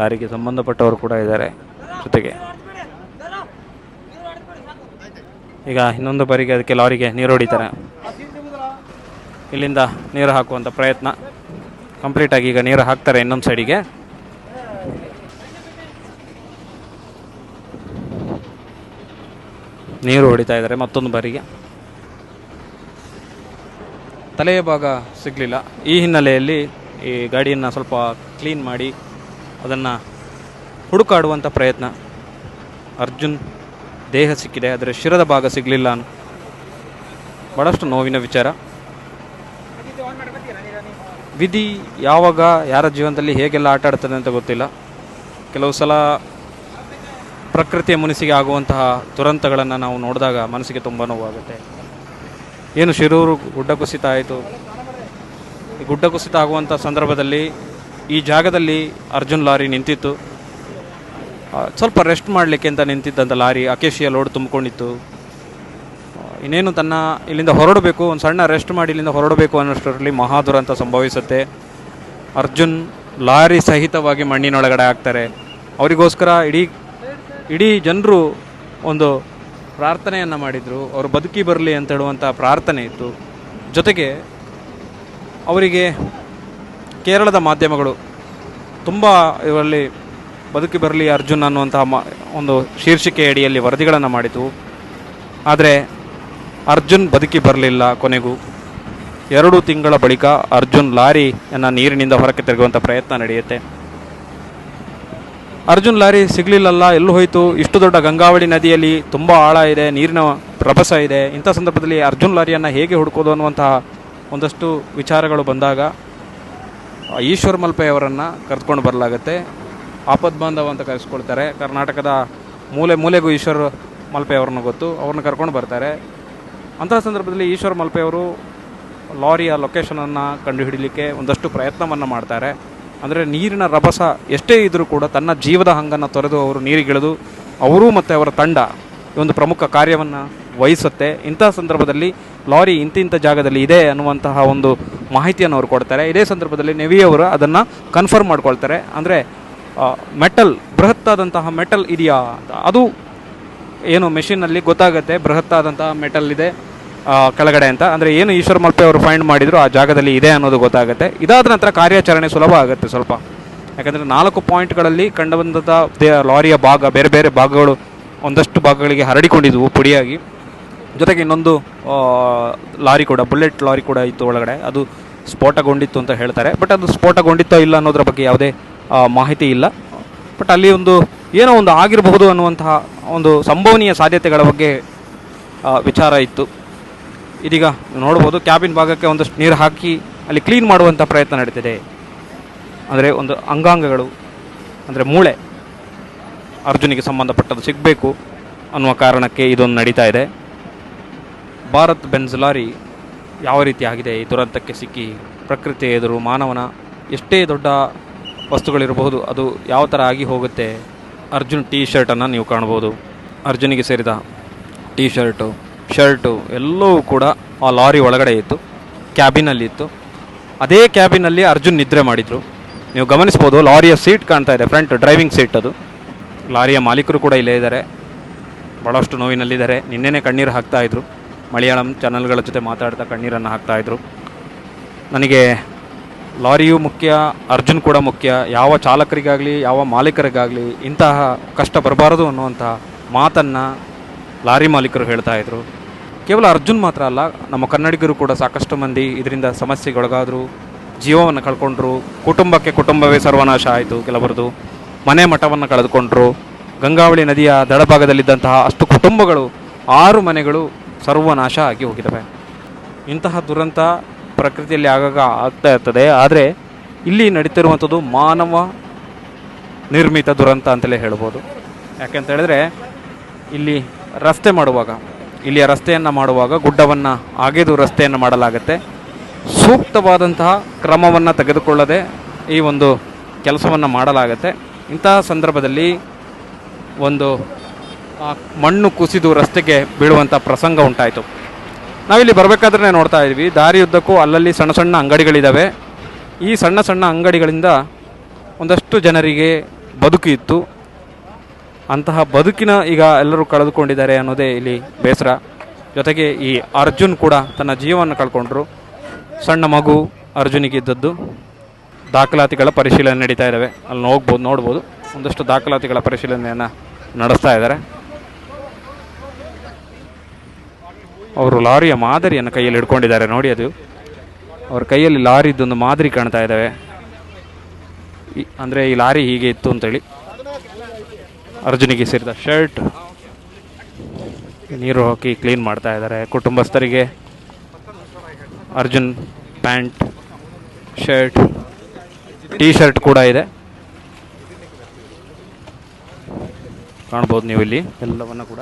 ಲಾರಿಗೆ ಸಂಬಂಧಪಟ್ಟವರು ಕೂಡ ಇದ್ದಾರೆ ಜೊತೆಗೆ. ಈಗ ಇನ್ನೊಂದು ಬಾರಿಗೆ ಅದಕ್ಕೆ ಲಾರಿಗೆ ನೀರು ಹೊಡಿತಾರೆ. ಇಲ್ಲಿಂದ ನೀರು ಹಾಕುವಂಥ ಪ್ರಯತ್ನ. ಕಂಪ್ಲೀಟಾಗಿ ಈಗ ನೀರು ಹಾಕ್ತಾರೆ ಇನ್ನೊಂದು ಸೈಡಿಗೆ ನೀರು ಹೊಡಿತಾ ಇದ್ದಾರೆ ಮತ್ತೊಂದು ಬಾರಿಗೆ. ತಲೆಯ ಭಾಗ ಸಿಗಲಿಲ್ಲ. ಈ ಹಿನ್ನೆಲೆಯಲ್ಲಿ ಈ ಗಾಡಿಯನ್ನು ಸ್ವಲ್ಪ ಕ್ಲೀನ್ ಮಾಡಿ ಅದನ್ನು ಹುಡುಕಾಡುವಂಥ ಪ್ರಯತ್ನ. ಅರ್ಜುನ್, ದೇಹ ಸಿಕ್ಕಿದೆ, ಆದರೆ ಶಿರದ ಭಾಗ ಸಿಗಲಿಲ್ಲ ಭಾಳಷ್ಟು ನೋವಿನ ವಿಚಾರ. ವಿಧಿ ಯಾವಾಗ, ಯಾರ ಜೀವನದಲ್ಲಿ ಹೇಗೆಲ್ಲ ಆಟ ಆಡ್ತದೆ ಅಂತ ಗೊತ್ತಿಲ್ಲ. ಕೆಲವು ಸಲ ಪ್ರಕೃತಿಯ ಮುನಿಸಿಗೆ ಆಗುವಂತಹ ದುರಂತಗಳನ್ನು ನಾವು ನೋಡಿದಾಗ ಮನಸ್ಸಿಗೆ ತುಂಬ ನೋವಾಗುತ್ತೆ. ಏನು ಶಿರೂರು ಗುಡ್ಡ ಕುಸಿತ ಆಯಿತು. ಗುಡ್ಡ ಕುಸಿತ ಆಗುವಂಥ ಸಂದರ್ಭದಲ್ಲಿ ಈ ಜಾಗದಲ್ಲಿ ಅರ್ಜುನ್ ಲಾರಿ ನಿಂತಿತ್ತು. ಸ್ವಲ್ಪ ರೆಸ್ಟ್ ಮಾಡಲಿಕ್ಕೆ ಅಂತ ನಿಂತಿದ್ದಂಥ ಲಾರಿ ಅಕೇಶಿಯ ಲೋಡ್ ತುಂಬಿಕೊಂಡಿತ್ತು. ಇನ್ನೇನು ತನ್ನ ಇಲ್ಲಿಂದ ಹೊರಡಬೇಕು, ಒಂದು ಸಣ್ಣ ರೆಸ್ಟ್ ಮಾಡಿ ಇಲ್ಲಿಂದ ಹೊರಡಬೇಕು ಅನ್ನೋಷ್ಟರಲ್ಲಿ ಮಹಾದುರಂತ ಸಂಭವಿಸುತ್ತೆ. ಅರ್ಜುನ್ ಲಾರಿ ಸಹಿತವಾಗಿ ಮಣ್ಣಿನೊಳಗಡೆ ಆಗ್ತಾರೆ. ಅವರಿಗೋಸ್ಕರ ಇಡೀ ಇಡೀ ಜನರು ಒಂದು ಪ್ರಾರ್ಥನೆಯನ್ನು ಮಾಡಿದರು. ಅವರು ಬದುಕಿ ಬರಲಿ ಅಂತ ಹೇಳುವಂಥ ಪ್ರಾರ್ಥನೆ ಇತ್ತು. ಜೊತೆಗೆ ಅವರಿಗೆ ಕೇರಳದ ಮಾಧ್ಯಮಗಳು ತುಂಬ ಇವರಲ್ಲಿ ಬದುಕಿ ಬರಲಿ ಅರ್ಜುನ್ ಅನ್ನುವಂತಹ ಮ, ಒಂದು ಶೀರ್ಷಿಕೆ ಅಡಿಯಲ್ಲಿ ವರದಿಗಳನ್ನು ಮಾಡಿತು ಆದರೆ ಅರ್ಜುನ್ ಬದುಕಿ ಬರಲಿಲ್ಲ ಕೊನೆಗೂ. ಎರಡು ತಿಂಗಳ ಬಳಿಕ ಅರ್ಜುನ್ ಲಾರಿಯನ್ನು ನೀರಿನಿಂದ ಹೊರಕ್ಕೆ ತೆರಗುವಂಥ ಪ್ರಯತ್ನ ನಡೆಯುತ್ತೆ. ಅರ್ಜುನ್ ಲಾರಿ ಸಿಗಲಿಲ್ಲಲ್ಲ, ಎಲ್ಲೂ ಹೋಯಿತು. ಇಷ್ಟು ದೊಡ್ಡ ಗಂಗಾವಳಿ ನದಿಯಲ್ಲಿ ತುಂಬ ಆಳ ಇದೆ, ನೀರಿನ ಪ್ರಭಸ ಇದೆ. ಇಂಥ ಸಂದರ್ಭದಲ್ಲಿ ಅರ್ಜುನ್ ಲಾರಿಯನ್ನು ಹೇಗೆ ಹುಡುಕೋದು ಅನ್ನುವಂತಹ ಒಂದಷ್ಟು ವಿಚಾರಗಳು ಬಂದಾಗ ಈಶ್ವರ್ ಮಲ್ಪೆ ಅವರನ್ನು ಕರೆದುಕೊಂಡು ಬರಲಾಗತ್ತೆ. ಆಪದ್ ಬಾಂಧವ ಅಂತ ಕರೆಸ್ಕೊಳ್ತಾರೆ. ಕರ್ನಾಟಕದ ಮೂಲೆ ಮೂಲೆಗೂ ಈಶ್ವರ್ ಅವ್ರನ್ನ ಗೊತ್ತು. ಅವ್ರನ್ನ ಕರ್ಕೊಂಡು ಬರ್ತಾರೆ. ಅಂತಹ ಸಂದರ್ಭದಲ್ಲಿ ಈಶ್ವರ್ ಮಲ್ಪೆ ಅವರು ಲಾರಿಯ ಲೊಕೇಶನನ್ನು ಕಂಡುಹಿಡಲಿಕ್ಕೆ ಒಂದಷ್ಟು ಪ್ರಯತ್ನವನ್ನು ಮಾಡ್ತಾರೆ. ಅಂದರೆ ನೀರಿನ ರಭಸ ಎಷ್ಟೇ ಇದ್ದರೂ ಕೂಡ ತನ್ನ ಜೀವದ ಹಂಗನ್ನು ತೊರೆದು ಅವರು ನೀರಿಗಿಳಿದು ಅವರು ಮತ್ತು ಅವರ ತಂಡ ಒಂದು ಪ್ರಮುಖ ಕಾರ್ಯವನ್ನು ವಹಿಸುತ್ತೆ. ಇಂಥ ಸಂದರ್ಭದಲ್ಲಿ ಲಾರಿ ಇಂತಿಂಥ ಜಾಗದಲ್ಲಿ ಇದೆ ಅನ್ನುವಂತಹ ಒಂದು ಮಾಹಿತಿಯನ್ನು ಅವರು ಕೊಡ್ತಾರೆ. ಇದೇ ಸಂದರ್ಭದಲ್ಲಿ ನೆವಿ ಅವರು ಅದನ್ನು ಕನ್ಫರ್ಮ್ ಮಾಡ್ಕೊಳ್ತಾರೆ. ಅಂದರೆ ಮೆಟಲ್ ಬೃಹತ್ತಾದಂತಹ ಮೆಟಲ್ ಇದೆಯಾ ಅಂತ. ಅದು ಏನು ಮೆಷಿನಲ್ಲಿ ಗೊತ್ತಾಗುತ್ತೆ, ಬೃಹತ್ತಾದಂತಹ ಮೆಟಲ್ ಇದೆ ಕೆಳಗಡೆ ಅಂತ. ಅಂದರೆ ಏನು ಈಶ್ವರ ಮಲ್ಪೆ ಅವರು ಫೈಂಡ್ ಮಾಡಿದ್ರು, ಆ ಜಾಗದಲ್ಲಿ ಇದೆ ಅನ್ನೋದು ಗೊತ್ತಾಗುತ್ತೆ. ಇದಾದ ನಂತರ ಕಾರ್ಯಾಚರಣೆ ಸುಲಭ ಆಗುತ್ತೆ ಸ್ವಲ್ಪ. ಯಾಕಂದರೆ ನಾಲ್ಕು ಪಾಯಿಂಟ್ಗಳಲ್ಲಿ ಕಂಡುಬಂದಂಥ ಲಾರಿಯ ಭಾಗ, ಬೇರೆ ಬೇರೆ ಭಾಗಗಳು ಒಂದಷ್ಟು ಭಾಗಗಳಿಗೆ ಹರಡಿಕೊಂಡಿದ್ವು ಪುಡಿಯಾಗಿ. ಜೊತೆಗೆ ಇನ್ನೊಂದು ಲಾರಿ ಕೂಡ ಬುಲೆಟ್ ಲಾರಿ ಕೂಡ ಇತ್ತು ಒಳಗಡೆ. ಅದು ಸ್ಫೋಟಗೊಂಡಿತ್ತು ಅಂತ ಹೇಳ್ತಾರೆ. ಬಟ್ ಅದು ಸ್ಫೋಟಗೊಂಡಿತ್ತೋ ಇಲ್ಲ ಅನ್ನೋದ್ರ ಬಗ್ಗೆ ಯಾವುದೇ ಮಾಹಿತಿ ಇಲ್ಲ. ಬಟ್ ಅಲ್ಲಿ ಒಂದು ಏನೋ ಒಂದು ಆಗಿರಬಹುದು ಅನ್ನುವಂತಹ ಒಂದು ಸಂಭವನೀಯ ಸಾಧ್ಯತೆಗಳ ಬಗ್ಗೆ ವಿಚಾರ ಇತ್ತು. ಇದೀಗ ನೋಡ್ಬೋದು, ಕ್ಯಾಬಿನ್ ಭಾಗಕ್ಕೆ ಒಂದಷ್ಟು ನೀರು ಹಾಕಿ ಅಲ್ಲಿ ಕ್ಲೀನ್ ಮಾಡುವಂಥ ಪ್ರಯತ್ನ ನಡೀತಿದೆ. ಅಂದರೆ ಒಂದು ಅಂಗಾಂಗಗಳು, ಅಂದರೆ ಮೂಳೆ ಅರ್ಜುನಿಗೆ ಸಂಬಂಧಪಟ್ಟದ್ದು ಸಿಗಬೇಕು ಅನ್ನುವ ಕಾರಣಕ್ಕೆ ಇದೊಂದು ನಡೀತಾ ಇದೆ. ಭಾರತ್ ಬೆನ್ಸ್ ಲಾರಿ ಯಾವ ರೀತಿ ಆಗಿದೆ? ಈ ದುರಂತಕ್ಕೆ ಸಿಕ್ಕಿ ಪ್ರಕೃತಿ ಎದುರು ಮಾನವನ ಎಷ್ಟೇ ದೊಡ್ಡ ವಸ್ತುಗಳಿರಬಹುದು, ಅದು ಯಾವ ಥರ ಆಗಿ ಹೋಗುತ್ತೆ? ಅರ್ಜುನ್ ಟೀ ಶರ್ಟನ್ನು ನೀವು ಕಾಣ್ಬೋದು. ಅರ್ಜುನಿಗೆ ಸೇರಿದ ಟೀ ಶರ್ಟು ಶರ್ಟು ಎಲ್ಲವೂ ಕೂಡ ಆ ಲಾರಿ ಒಳಗಡೆ ಇತ್ತು ಕ್ಯಾಬಿನಲ್ಲಿ ಇತ್ತು. ಅದೇ ಕ್ಯಾಬಿನಲ್ಲಿ ಅರ್ಜುನ್ ನಿದ್ರೆ ಮಾಡಿದರು. ನೀವು ಗಮನಿಸ್ಬೋದು, ಲಾರಿಯ ಸೀಟ್ ಕಾಣ್ತಾ ಇದೆ ಫ್ರಂಟ್ ಡ್ರೈವಿಂಗ್ ಸೀಟ್ ಅದು. ಲಾರಿಯ ಮಾಲೀಕರು ಕೂಡ ಇಲ್ಲೇ ಇದ್ದಾರೆ. ಭಾಳಷ್ಟು ನೋವಿನಲ್ಲಿದ್ದಾರೆ. ನಿನ್ನೆನೇ ಕಣ್ಣೀರು ಹಾಕ್ತಾಯಿದ್ರು ಮಲಯಾಳಂ ಚಾನಲ್ಗಳ ಜೊತೆ ಮಾತಾಡ್ತಾ ಕಣ್ಣೀರನ್ನು ಹಾಕ್ತಾ ಇದ್ರು. ನನಗೆ ಲಾರಿಯೂ ಮುಖ್ಯ, ಅರ್ಜುನ್ ಕೂಡ ಮುಖ್ಯ. ಯಾವ ಚಾಲಕರಿಗಾಗಲಿ, ಯಾವ ಮಾಲೀಕರಿಗಾಗಲಿ ಇಂತಹ ಕಷ್ಟ ಬರಬಾರದು ಅನ್ನುವಂತಹ ಮಾತನ್ನು ಲಾರಿ ಮಾಲೀಕರು ಹೇಳ್ತಾ ಇದ್ರು. ಕೇವಲ ಅರ್ಜುನ್ ಮಾತ್ರ ಅಲ್ಲ, ನಮ್ಮ ಕನ್ನಡಿಗರು ಕೂಡ ಸಾಕಷ್ಟು ಮಂದಿ ಇದರಿಂದ ಸಮಸ್ಯೆಗೊಳಗಾದರು, ಜೀವವನ್ನು ಕಳ್ಕೊಂಡ್ರು, ಕುಟುಂಬಕ್ಕೆ ಕುಟುಂಬವೇ ಸರ್ವನಾಶ ಆಯಿತು ಕೆಲವರದು. ಮನೆ ಮಠವನ್ನು ಕಳೆದುಕೊಂಡ್ರು. ಗಂಗಾವಳಿ ನದಿಯ ದಡಭಾಗದಲ್ಲಿದ್ದಂತಹ ಅಷ್ಟು ಕುಟುಂಬಗಳು, ಆರು ಮನೆಗಳು ಸರ್ವನಾಶ ಆಗಿ ಹೋಗಿದ್ದಾವೆ. ಇಂತಹ ದುರಂತ ಪ್ರಕೃತಿಯಲ್ಲಿ ಆಗಾಗ ಆಗ್ತಾ ಇರ್ತದೆ. ಆದರೆ ಇಲ್ಲಿ ನಡೀತಿರುವಂಥದ್ದು ಮಾನವ ನಿರ್ಮಿತ ದುರಂತ ಅಂತಲೇ ಹೇಳ್ಬೋದು. ಯಾಕೆಂತ ಹೇಳಿದ್ರೆ ಇಲ್ಲಿ ರಸ್ತೆ ಮಾಡುವಾಗ, ಇಲ್ಲಿಯ ರಸ್ತೆಯನ್ನು ಮಾಡುವಾಗ, ಗುಡ್ಡವನ್ನು ಅಗೆದು ರಸ್ತೆಯನ್ನು ಮಾಡಲಾಗುತ್ತೆ. ಸೂಕ್ತವಾದಂತಹ ಕ್ರಮವನ್ನು ತೆಗೆದುಕೊಳ್ಳದೆ ಈ ಒಂದು ಕೆಲಸವನ್ನು ಮಾಡಲಾಗುತ್ತೆ. ಇಂತಹ ಸಂದರ್ಭದಲ್ಲಿ ಒಂದು ಮಣ್ಣು ಕುಸಿದು ರಸ್ತೆಗೆ ಬೀಳುವಂಥ ಪ್ರಸಂಗ ಉಂಟಾಯಿತು. ನಾವಿಲ್ಲಿ ಬರಬೇಕಾದ್ರೆ ನೋಡ್ತಾ ಇದ್ವಿ. ದಾರಿಯುದ್ದಕ್ಕೂ ಅಲ್ಲಲ್ಲಿ ಸಣ್ಣ ಸಣ್ಣ ಅಂಗಡಿಗಳಿದ್ದಾವೆ ಈ ಸಣ್ಣ ಸಣ್ಣ ಅಂಗಡಿಗಳಿಂದ ಒಂದಷ್ಟು ಜನರಿಗೆ ಬದುಕು ಇತ್ತು. ಅಂತಹ ಬದುಕಿನ ಈಗ ಎಲ್ಲರೂ ಕಳೆದುಕೊಂಡಿದ್ದಾರೆ ಅನ್ನೋದೇ ಇಲ್ಲಿ ಬೇಸರ. ಜೊತೆಗೆ ಈ ಅರ್ಜುನ್ ಕೂಡ ತನ್ನ ಜೀವವನ್ನು ಕಳ್ಕೊಂಡ್ರು. ಸಣ್ಣ ಮಗು ಅರ್ಜುನಿಗೆ ಇದ್ದದ್ದು. ದಾಖಲಾತಿಗಳ ಪರಿಶೀಲನೆ ನಡೀತಾ ಇದ್ದಾವೆ ಅಲ್ಲಿ ಹೋಗ್ಬೋದು ನೋಡ್ಬೋದು. ಒಂದಷ್ಟು ದಾಖಲಾತಿಗಳ ಪರಿಶೀಲನೆಯನ್ನು ನಡೆಸ್ತಾ ಇದ್ದಾರೆ ಅವರು ಲಾರಿಯ ಮಾದರಿಯನ್ನು ಕೈಯಲ್ಲಿ ಹಿಡ್ಕೊಂಡಿದ್ದಾರೆ. ನೋಡಿ ಅದು. ಅವ್ರ ಕೈಯಲ್ಲಿ ಲಾರಿದೊಂದು ಮಾದರಿ ಕಾಣ್ತಾ ಇದ್ದಾವೆ ಅಂದರೆ ಈ ಲಾರಿ ಹೀಗೆ ಇತ್ತು ಅಂತೇಳಿ. ಅರ್ಜುನಿಗೆ ಸೇರಿದ ಶರ್ಟ್. ನೀರು ಹಾಕಿ ಕ್ಲೀನ್ ಮಾಡ್ತಾ ಇದ್ದಾರೆ. ಕುಟುಂಬಸ್ಥರಿಗೆ Arjun pant, shirt T shirt ಕೂಡ ಇದೆ. ಕಾಣ್ಬೋದು ನೀವು ಇಲ್ಲಿ ಎಲ್ಲವನ್ನು ಕೂಡ.